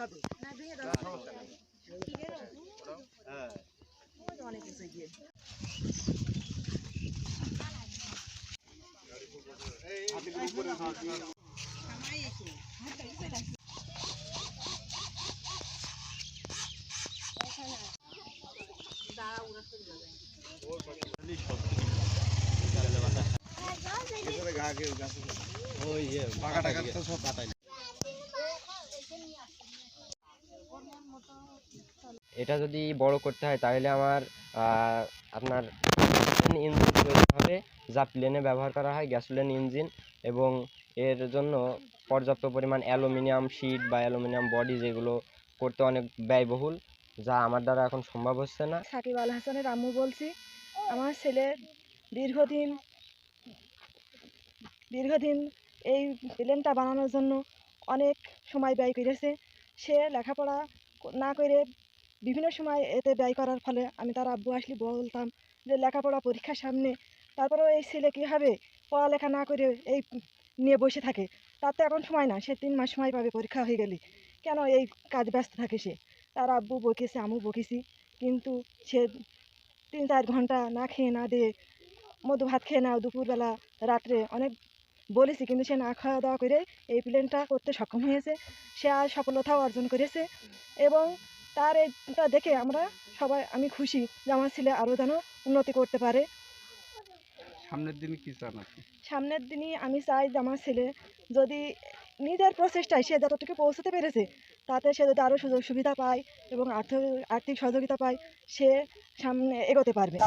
হবে না ভেঙে ওই তো অনেক কিছু গিয়ে এটা যদি বড় করতে হয়, তাহলে আমার আপনার ইঞ্জিন প্রয়োজন হবে, যা প্লেনে ব্যবহার করা হয় গ্যাসোলিন ইঞ্জিন এবং এর জন্য পর্যাপ্ত পরিমাণ অ্যালুমিনিয়াম শিট বা অ্যালুমিনিয়াম বডি যেগুলো করতে অনেক ব্যয়বহুল, যা আমার দ্বারা এখন সম্ভব হচ্ছে না। সাকিব আল হাসানের আম্মু বলছি, আমার ছেলে দীর্ঘদিন দীর্ঘদিন এই প্লেনটা বানানোর জন্য অনেক সময় ব্যয় করেছে। সে লেখাপড়া না করে বিভিন্ন সময় এতে ব্যয় করার ফলে আমি তার আব্বু আসলে বলতাম যে লেখাপড়া পরীক্ষার সামনে, তারপরেও এই ছেলে কীভাবে পড়ালেখা না করে এই নিয়ে বসে থাকে। তার তো এখন সময় না, সে তিন মাস সময় পাবে, পরীক্ষা হয়ে গেলে। কেন এই কাজ ব্যস্ত থাকে সে? তার আব্বু বকেছে আমু বকেছি। কিন্তু সে তিন চার ঘণ্টা না খেয়ে না দিয়ে মধু ভাত খেয়ে নাও দুপুরবেলা, রাত্রে অনেক বলেছি, কিন্তু সে না খাওয়া দাওয়া করে এই প্লেনটা করতে সক্ষম হয়েছে। সে আর সফলতাও অর্জন করেছে। এবং তার এটা দেখে আমরা সবাই আমি খুশি যে আমার ছেলে আরও যেন উন্নতি করতে পারে। সামনের দিনে কি চান আপনি? সামনের দিনই আমি চাই যে আমার ছেলে যদি নিজের প্রচেষ্টায় সে যতটুকু পৌঁছতে পেরেছে তাতে সে যদি আরও সুযোগ সুবিধা পায় এবং আর্থ আর্থিক সহযোগিতা পায় সে সামনে এগোতে পারবে।